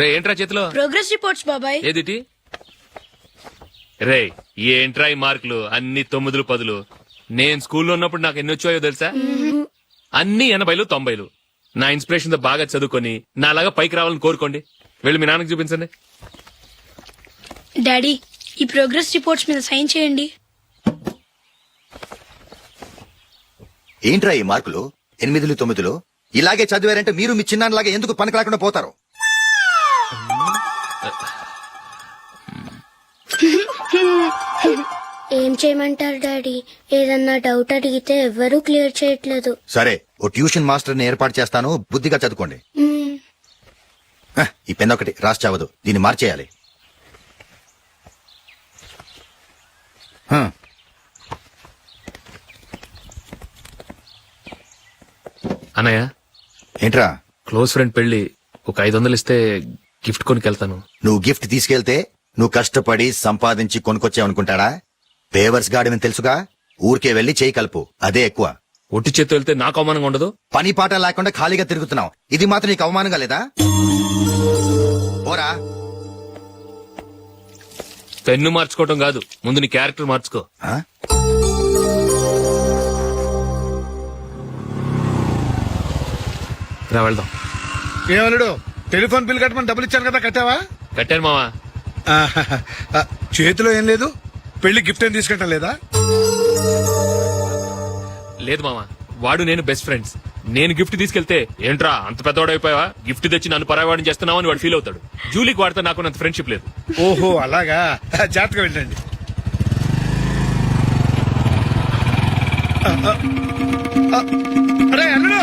రే ఏంట్రా చేతిలో? Progress reports బాబాయ్. ఏదిటి? రే ఏంట్రా ఈ మార్కులు? అన్ని తొమ్మిదిలు పదులు. నేను స్కూల్లో ఉన్నప్పుడు నాకు ఎన్ని వచ్చాయో తెలుసా? అన్ని ఎనభైలు తొంభైలు. నా ఇన్స్పిరేషన్తో బాగా చదువుకొని నాలాగా పైకి రావాలని కోరుకోండి. వెళ్ళి మీ నాన్నకి చూపించండి. డాడీ ఈ ప్రోగ్రెస్ రిపోర్ట్స్ మీద సైన్ చేయండి. ఏంట్రా ఈ మార్కులు? ఎనిమిదిలు తొమ్మిదిలు? ఇలాగే చదివారంటే మీరు మీ చిన్నాన్నలాగా ఎందుకు పనికి రాకుండా పోతారు? ఏం చేయమంటారు డాడీ? ఏదన్నా డౌట్ అడిగితే ఎవ్వరూ క్లియర్ చేయట్లేదు. సరే ఓ ట్యూషన్ మాస్టర్ని ఏర్పాటు చేస్తాను. బుద్ధిగా చదువుకోండి. హ, ఈ పెన్ ఒకటి రాసి చావదు. దీన్ని మార్చేయాలి. హ, అన్నయ్య? ఏంట్రా? క్లోజ్ ఫ్రెండ్ పెళ్ళి ఒక ఐదు వందలు ఇస్తే గిఫ్ట్ కొనికెళ్తాను నువ్వు గిఫ్ట్ తీసుకెళ్తే నువ్వు కష్టపడి సంపాదించి కొనుక్కొచ్చావనుకుంటాడా? పేవర్స్ గార్డెన్ తెలుసుగా? ఊరికే వెళ్ళి చేయి కలుపు. అదే ఎక్కువ. ఒట్టి చేత్తో వెళ్తే నాకు అవమానంగా ఉండదు? పని పాట లేకుండా ఖాళీగా తిరుగుతున్నావు. ఇది మాత్రం నీకు అవమానంగా లేదా? పోరా. పెన్ను మార్చుకోవటం కాదు. ముందు నీ క్యారెక్టర్ మార్చుకో. ఆ? రా వెళ్దాం. ఏమలుడు టెలిఫోన్ బిల్ కట్టమని డబ్బులు ఇచ్చాను కదా కట్టావా? కట్టాను మావా. ఆహాహా. ఆ, చేతిలో ఏం లేదు? పెళ్ళి గిఫ్ట్ ఏం తీసుకుంటా లేదా? లేదు మావా వాడు నేను బెస్ట్ ఫ్రెండ్స్ నేను గిఫ్ట్ తీసుకెళ్తే ఏంట్రా అంత పెద్దవాడైపోయావా గిఫ్ట్ తెచ్చి నన్ను పరాయవాడిని చేస్తున్నావు అని వాడు ఫీల్ అవుతాడు. జూలీకి వాడితే నాకు అంత ఫ్రెండ్షిప్ లేదు. ఓహో అలాగా? జాగ్రత్తగా వెళ్ళండి. అరే అల్లుడు!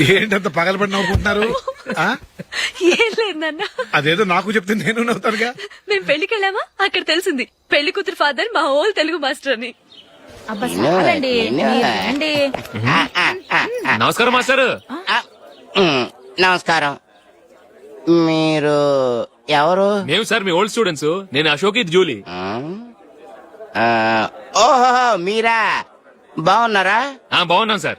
ఏంటంత పగలబడి నవ్వుకుంటున్నారు? ఆ? ఏం అదేదో నాకు చెప్తే నేను నవ్వుతానుగా? మేము పెళ్ళికి వెళ్ళామా? అక్కడ తెలిసింది. పెళ్ళి కూతురు ఫాదర్ మా ఓల్ తెలుగు మాస్టర్ అని. నమస్కారం మాస్టర్. మ్, నమస్కారం. మీరు ఎవరు? మేము సార్ మీ ఓల్డ్ స్టూడెంట్స్. నేను అశోక్ ఇది జూలీ. ఆ, ఓహో మీరా? బాగున్నారా? ఆ బాగున్నాం సార్.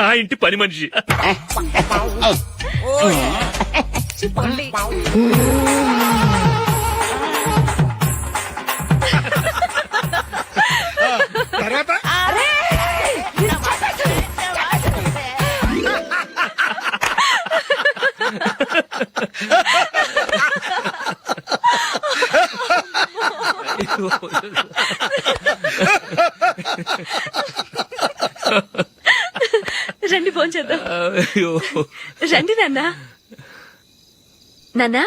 ఆ ఇంటి పని మనిషి. తర్వాత? రండి ఫోన్ చేద్దాం. అయ్యో. రండి నాన్న. నాన్న?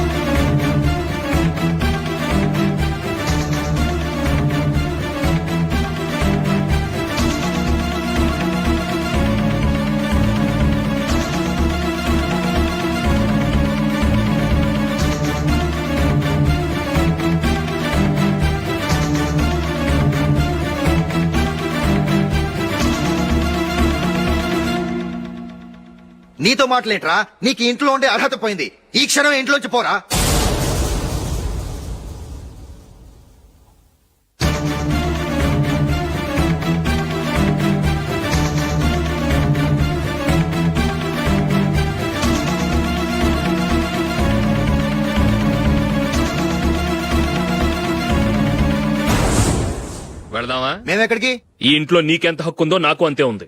నీతో మాటలేంట్రా నీకు ఇంట్లో ఉండే అర్హత పోయింది. ఈ క్షణం ఇంట్లోంచి పోరా. వెళదామా? మేమెక్కడికి? ఈ ఇంట్లో నీకెంత హక్కు ఉందో నాకు అంతే ఉంది.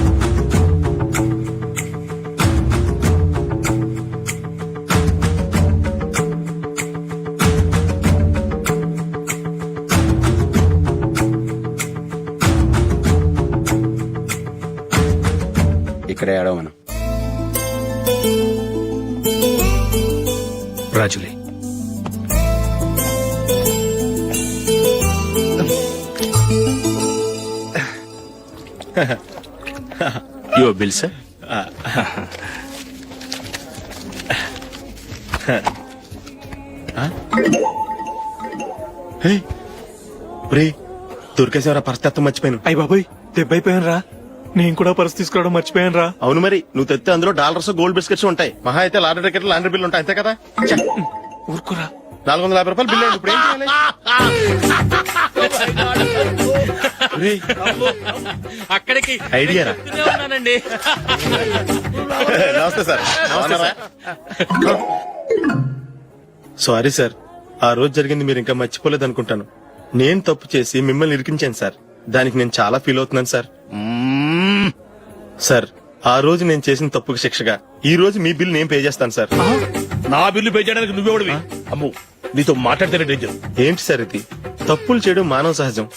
ఇక్కడే మనం రాజులే యో బిల్ సార్ రే దొరికేసేవరా పరిస్థితి మర్చిపోయాను. అయ్య బాబాయ్ దెబ్బైపోయాను రా నేను కూడా పర్స్ తీసుకురావడం మర్చిపోయాను రా. అవును మరి నువ్వు తెస్తే అందులో డాలర్స్ గోల్డ్ బిస్కెట్స్ ఉంటాయి. మహా అయితే లాటరీ టికెట్ లాండ్రీ బిల్ ఉంటాయి. అంతే కదా? ఛ, ఊరుకురా. నాలుగు వందల యాభై రూపాయలు బిల్ అయింది. ఇప్పుడు ఏం చేయాలి? అక్కడికి ఐడియా రా. ఉన్నానండి. నమస్తే సార్? సారీ సార్ ఆ రోజు జరిగింది మీరు ఇంకా మర్చిపోలేదు అనుకుంటాను నేను తప్పు చేసి మిమ్మల్ని ఇరికించాను సార్. దానికి నేను చాలా ఫీల్ అవుతున్నాను సార్. సార్ ఆ రోజు నేను చేసిన తప్పుకి శిక్షగా. ఈ రోజు మీ బిల్ నేను పే చేస్తాను సార్. నా బిల్లు పే చేయడానికి నువ్వెవడివి? అమ్ము నీతో మాట్లాడితేనే డేంజర్ ఏంటి సార్ ఇది? తప్పులు చేయడం మానవ సహజం.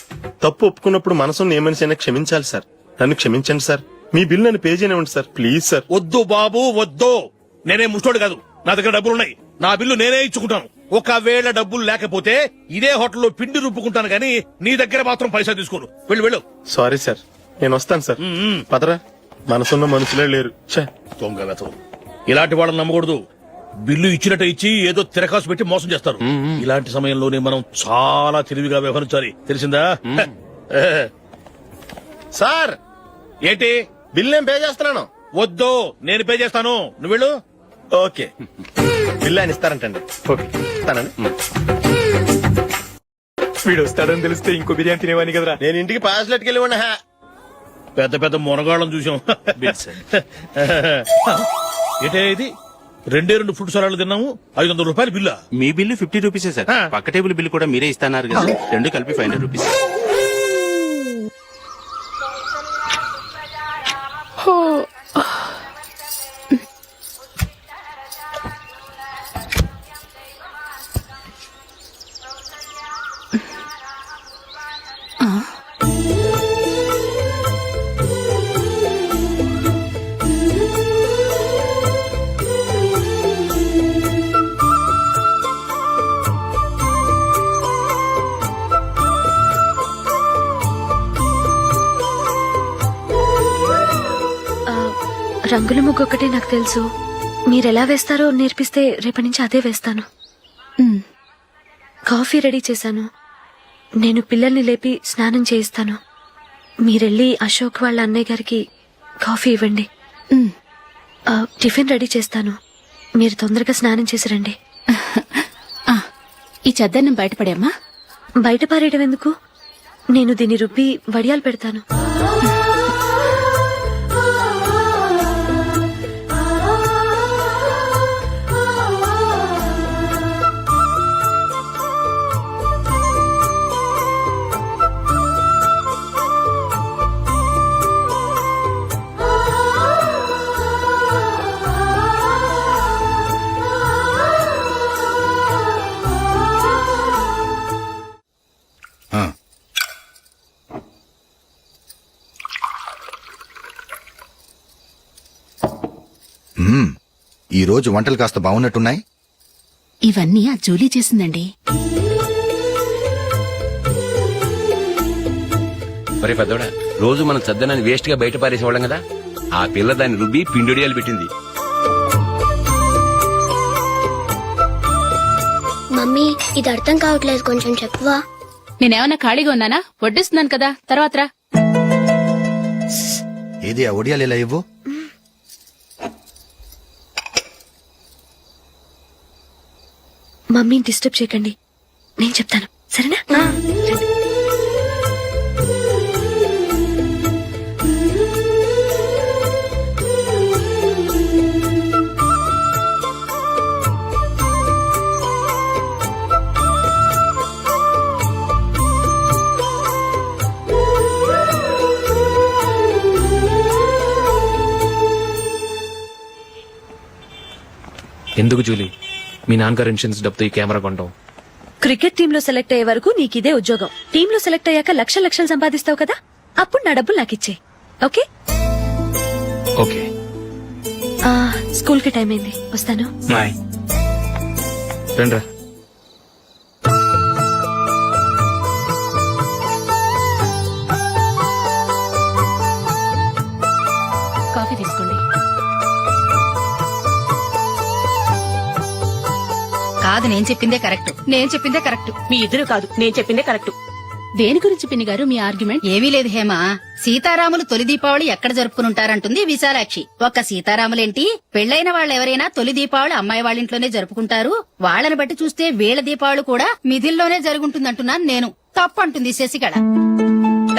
తప్పు ఒప్పుకున్నప్పుడు మనసును ఏమనిసైనా క్షమించాలి సార్. నన్ను క్షమించండి సార్. మీ బిల్ నన్ను పే చేయనివ్వండి సార్. Please sir. వద్దు బాబు వద్దు. నేనే ముష్టోడు కాదు. నా దగ్గర డబ్బులు ఉన్నాయి నా బిల్లు నేనే ఇచ్చుకుంటాను. ఒకవేళ డబ్బులు లేకపోతే ఇదే హోటల్లో పిండి రుబ్బుకుంటాను కానీ నీ దగ్గర మాత్రం పైసా తీసుకోను. వెళ్ళు వెళ్ళు. Sorry sir. నేను వస్తాను సార్. పదరా. మనసున్న మనుషులే లేరు. ఛే. ఇలాంటి వాళ్ళని నమ్మకూడదు. బిల్లు ఇచ్చినట్టు ఇచ్చి ఏదో తిరకాసు పెట్టి మోసం చేస్తారు. ఇలాంటి సమయంలోనే మనం చాలా తెలివిగా వ్యవహరించాలి. తెలిసిందా. సార్! ఏంటి? బిల్ నేను పే చేస్తున్నాను. వద్దు. నేను పే చేస్తాను. నువ్వు వెళ్ళు. ఓకే. బిల్ ఆయన ఇస్తారంటండి. ఓకే. ఇస్తానండి. వీడు వస్తాడని తెలిస్తే ఇంకో బిర్యానీ తినేవాని కదరా. నేను ఇంటికి పాస్లెట్కి వెళ్ళి ఉన్నా పెద్ద పెద్ద మునగాళ్ళం చూసాం ఏంటే ఇది? రెండే రెండు ఫుడ్ సలాడ్లు తిన్నాము ఐదు వందల రూపాయలు బిల్లా. మీ బిల్లు ఫిఫ్టీ రూపీసే సార్. పక్క టేబుల్ బిల్ కూడా మీరే ఇస్తాన్నారు కదా రెండు కలిపి ఫైవ్ హండ్రెడ్ రూపీస్. రంగుల ముగ్గు ఒకటే నాకు తెలుసు. మీరెలా వేస్తారో నేర్పిస్తే రేపటి నుంచి అదే వేస్తాను. కాఫీ రెడీ చేశాను. నేను పిల్లల్ని లేపి స్నానం చేయిస్తాను. మీరెళ్ళి అశోక్ వాళ్ళ అన్నయ్య గారికి కాఫీ ఇవ్వండి. టిఫిన్ రెడీ చేస్తాను. మీరు తొందరగా స్నానం చేసి రండి. ఈ చద్దన్నం బయటపడామా బయట పారేయడం ఎందుకు? నేను దీన్ని రుబ్బి వడియాలు పెడతాను. ఈ రోజు వంటలు కాస్త బాగున్నట్టున్నాయి? ఇవన్నీ ఆ జూలీ చేసిందండి. ఒరే పెద్దోడా రోజు మనం చద్దనాన్ని వేస్ట్గా బయట పారేసేవాళ్ళం కదా? ఆ పిల్ల దాన్ని రుబ్బి పిండిడియాలు పెట్టింది. మమ్మీ ఇది అర్థం కావట్లేదు కొంచెం చెప్పువా నేనేమన్నా ఖాళీగా ఉన్నానా? వడ్డిస్తున్నాను కదా తర్వాత రా. ఏది ఆ ఒడియాలు ఇలా ఇవ్వు? మమ్మీని డిస్టర్బ్ చేయకండి. నేను చెప్తాను. సరేనా. ఎందుకు జూలీ? మీ నాన్నగారు ఇన్సూరెన్స్ డబ్బుతో ఈ కెమెరా కొంటాం క్రికెట్ టీంలో సెలెక్ట్ అయ్యే వరకు నీకు ఇదే ఉద్యోగం. టీంలో సెలెక్ట్ అయ్యాక లక్ష లక్షలు సంపాదిస్తావు కదా? అప్పుడు నా డబ్బులు నాకు ఇచ్చే. ఓకే? ఓకే. ఆ, స్కూల్కి టైం అయింది. వస్తాను. రండ్రా. కాఫీ తీసుకోండి. కాదు నేను చెప్పిందే కరెక్ట్. నేను చెప్పిందే కరెక్ట్. మీ ఇద్దరు కాదు నేను చెప్పిందే కరెక్ట్. దేని గురించి పిన్ని గారు మీ ఆర్గ్యుమెంట్? ఏమీ లేదు హేమ. సీతారాములు తొలి దీపావళి ఎక్కడ జరుపుకుంటారంటుంది విశాలాక్షి. ఒక్క సీతారాములేంటి? పెళ్ళైన వాళ్ళెవరైనా తొలి దీపావళి అమ్మాయి వాళ్ళ ఇంట్లోనే జరుపుకుంటారు. వాళ్ళని బట్టి చూస్తే వీళ్ళ దీపావళి కూడా మిథిల్లోనే జరుగుంటుందంటున్నాను నేను. తప్పు అంటుంది శశికళ.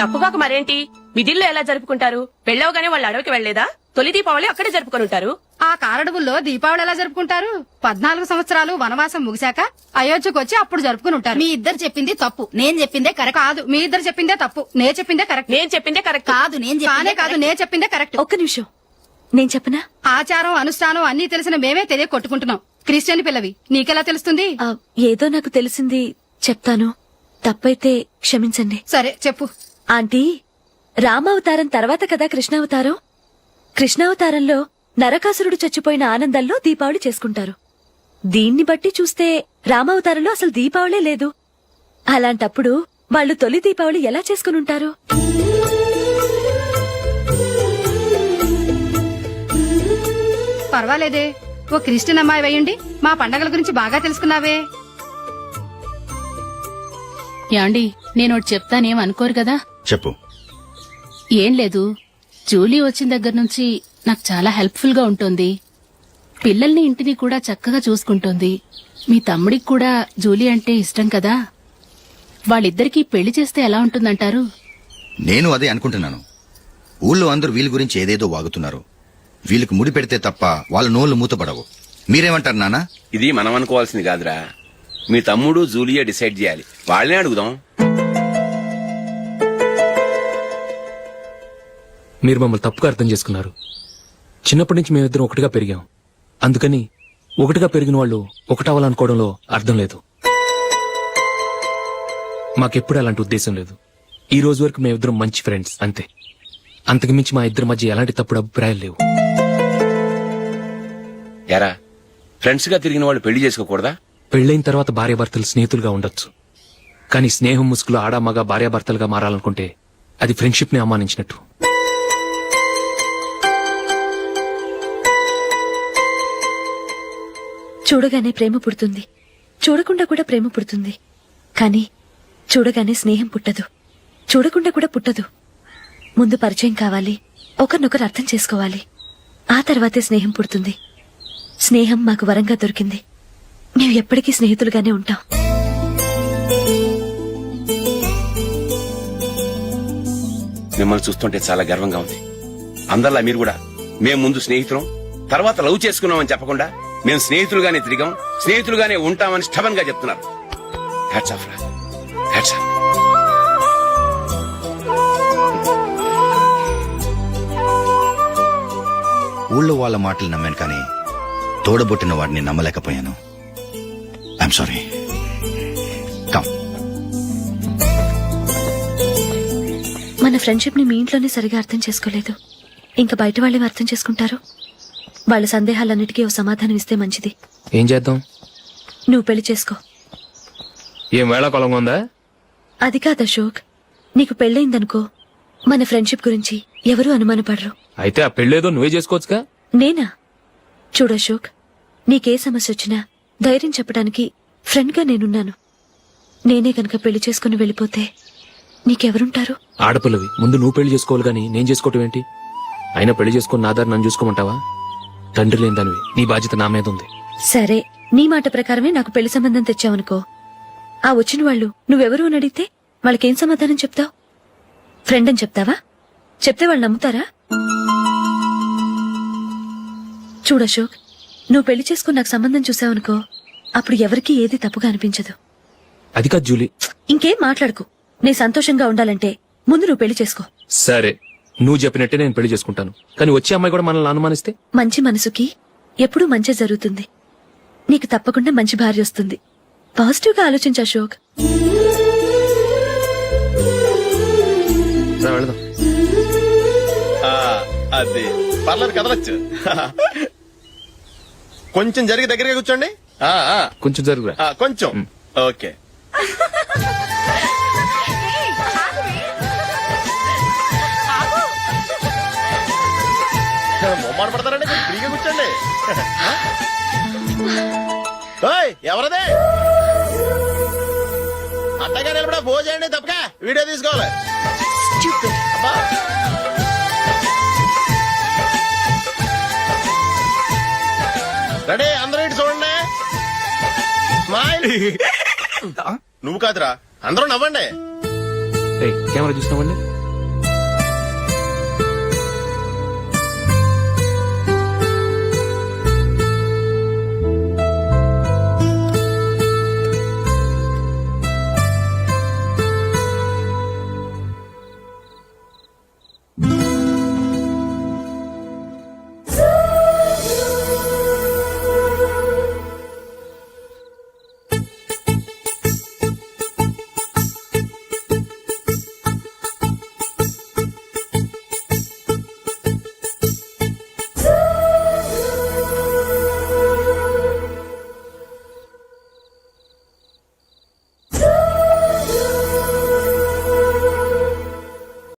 తప్పుగాక మరేంటి? మిదిల్లో ఎలా జరుపుకుంటారు? పెళ్ళవగానే వాళ్ళు అడవికి వెళ్ళేదా తొలి దీపావళి అక్కడే జరుపుకొని ఉంటారు. ఆ కారడవుల్లో దీపావళి ఎలా జరుపుకుంటారు? పద్నాలుగు సంవత్సరాలు వనవాసం ముగిశాక అయోధ్యకు వచ్చి అప్పుడు జరుపుకుని ఉంటారు. మీ ఇద్దరు చెప్పింది తప్పు. నేను చెప్పిందే కరెక్ట్. కాదు మీ ఇద్దరు చెప్పిందే తప్పు. నేను చెప్పిందే కరెక్ట్. నేను చెప్పిందే కరెక్ట్. కాదు నేను కానే కాదు నేను చెప్పిందే కరెక్ట్. ఒక్క నిమిషం. నేను చెప్పనా? ఆచారం అనుష్ఠానం అన్ని తెలిసిన మేమే తెలియ కొట్టుకుంటున్నాం. క్రిస్టియన్ పిల్లవి నీకెలా తెలుస్తుంది? ఆ, ఏదో నాకు తెలిసింది. చెప్తాను. తప్పైతే క్షమించండి. సరే చెప్పు. ఆంటీ రామావతారం తర్వాత కదా కృష్ణావతారం? కృష్ణావతారంలో నరకాసురుడు చచ్చిపోయిన ఆనందంలో దీపావళి చేసుకుంటారు. దీన్ని బట్టి చూస్తే రామావతారంలో అసలు దీపావళే లేదు. అలాంటప్పుడు వాళ్ళు తొలి దీపావళి ఎలా చేసుకుని ఉంటారు పర్వాలేదే. ఓ క్రిస్టియన్ అమ్మాయి వేయండి మా పండగల గురించి బాగా తెలుసుకున్నావే. యాండి నేను ఒకటి చెప్తానేం అనుకోరు కదా? చెప్పు. ఏం లేదు. జూలీ వచ్చిన దగ్గర నుంచి నాకు చాలా హెల్ప్ఫుల్గా ఉంటుంది. పిల్లల్ని ఇంటిని కూడా చక్కగా చూసుకుంటోంది. మీ తమ్ముడికి కూడా జూలీ అంటే ఇష్టం కదా? వాళ్ళిద్దరికీ పెళ్ళి చేస్తే ఎలా ఉంటుందంటారు? నేను అదే అనుకుంటున్నాను. ఊళ్ళో అందరూ వీళ్ళ గురించి ఏదేదో వాగుతున్నారు. వీళ్ళకి ముడి పెడితే తప్ప వాళ్ళ నోళ్ళు మూతపడవు. మీరేమంటారు నానా? ఇది మనం అనుకోవాల్సింది కాదురా. మీ తమ్ముడు జూలియా డిసైడ్ చేయాలి. వాళ్ళనే అడుగుదాం. మీరు మమ్మల్ని తప్పుగా అర్థం చేసుకున్నారు. చిన్నప్పటి నుంచి మేమిద్దరం ఒకటిగా పెరిగాం. అందుకని ఒకటిగా పెరిగిన వాళ్ళు ఒకటవ్వాలనుకోవడంలో అర్థం లేదు. మాకెప్పుడు అలాంటి ఉద్దేశం లేదు. ఈ రోజు వరకు మేమిద్దరం మంచి ఫ్రెండ్స్ అంతే. అంతకుమించి మా ఇద్దరి మధ్య ఎలాంటి తప్పుడు అభిప్రాయాలు లేవు. ఎరా ఫ్రెండ్స్గా తిరిగిన వాళ్ళు పెళ్ళి చేసుకోకూడదా? పెళ్ళైన తర్వాత భార్యాభర్తలు స్నేహితులుగా ఉండొచ్చు. కానీ స్నేహం ముసుగులో ఆడా మగ భార్యాభర్తలుగా మారాలనుకుంటే అది ఫ్రెండ్షిప్ని అవమానించినట్టు. చూడగానే ప్రేమ పుడుతుంది. చూడకుండా కూడా ప్రేమ పుడుతుంది. కానీ చూడగానే స్నేహం పుట్టదు. చూడకుండా కూడా పుట్టదు. ముందు పరిచయం కావాలి. ఒకరినొకరు అర్థం చేసుకోవాలి. ఆ తర్వాతే స్నేహం పుడుతుంది. స్నేహం మాకు వరంగా దొరికింది. మేము ఎప్పటికీ స్నేహితులుగానే ఉంటాం. మిమ్మల్ని చూస్తుంటే చాలా గర్వంగా ఉంది. అందరిలా మీరు కూడా. మేము ముందు స్నేహితులం తర్వాత లవ్ చేసుకున్నామని చెప్పకుండా మేము స్నేహితులుగానే తిరిగాం స్నేహితులుగానే ఉంటామని స్టబన్గా చెప్తున్నారు. హ్యాట్స్ ఆఫ్ రా హ్యాట్స్ ఆఫ్ ఊళ్ళో వాళ్ళ మాటలు నమ్మాను కానీ తోడబుట్టిన వాడిని నమ్మలేకపోయాను. ఐఎమ్ సారీ కమ్ మన ఫ్రెండ్షిప్ని మీ ఇంట్లోనే సరిగా అర్థం చేసుకోలేదు. ఇంకా బయట వాళ్ళేం అర్థం చేసుకుంటారు? వాళ్ళ సందేహాలన్నిటికీ ఓ సమాధానం ఇస్తే మంచిది. ఏం చేద్దాం? నువ్వు పెళ్ళి చేసుకో. ఏం వేళాకొలంగా ఉందా? అది కాదు అశోక్. నీకు పెళ్ళయిందనుకో మన ఫ్రెండ్షిప్ గురించి ఎవరూ అనుమానపడరు. అయితే ఆ పెళ్ళేదో నువ్వే చేసుకోవచ్చుగా? నేనా? చూడు అశోక్ నీకే సమస్య వచ్చినా ధైర్యం చెప్పడానికి ఫ్రెండ్గా నేనున్నాను. నేనే గనక పెళ్ళి చేసుకుని వెళ్ళిపోతే నీకెవరుంటారు? ఆడపిల్లవి ముందు నువ్వు పెళ్ళి చేసుకోవాలి గాని నేను చేసుకోవటం ఏంటి? అయినా పెళ్ళి చేసుకుని నా దారి నన్ను చూసుకోమంటావా? తండ్రి లేని దానివి నీ బాధ్యత నా మీద ఉంది. సరే నీ మాట ప్రకారమే నాకు పెళ్ళి సంబంధం తెచ్చావనుకో. ఆ వచ్చిన వాళ్ళు నువ్వెవరు అని అడిగితే వాళ్ళకేం సమాధానం చెప్తావు? ఫ్రెండ్ అని చెప్తావా? చెప్తే వాళ్ళు నమ్ముతారా? చూడు అశోక్ నువ్వు పెళ్ళి చేసుకుని నాకు సంబంధం చూసావనుకో అప్పుడు ఎవరికీ ఏది తప్పుగా అనిపించదు. అది కాదు జూలీ. ఇంకేం మాట్లాడుకు. నేను సంతోషంగా ఉండాలంటే ముందు నువ్వు పెళ్ళి చేసుకో. సరే. నువ్వు చెప్పినట్టే నేను పెళ్ళి చేసుకుంటాను. కానీ వచ్చే అమ్మాయి కూడా మనల్ని అనుమానిస్తే? మంచి మనసుకి ఎప్పుడూ మంచి జరుగుతుంది. నీకు తప్పకుండా మంచి భార్య వస్తుంది. పాజిటివ్గా ఆలోచించు అశోక్. రా, వెళదాం. అది పర్లేదు కదలొచ్చు. కొంచెం జరిగి దగ్గరగా కూర్చోండి. ఆ, ఆ, కొంచెం జరుగురా. ఆ, కొంచెం. ఓకే. మొమ్మాట పడతారండి కొంచెం ఫ్రీగా కూర్చోండి. ఓయ్ ఎవరదే? అట్టగా నిలబడా భోజనండి తప్పక. వీడియో తీసుకోవాలి. అబ్బా. రెడీ అందరూ ఇటు చూడండి. స్మైల్. నువ్వు కాదురా అందరూ నవ్వండి. కెమెరా చూసినావండి?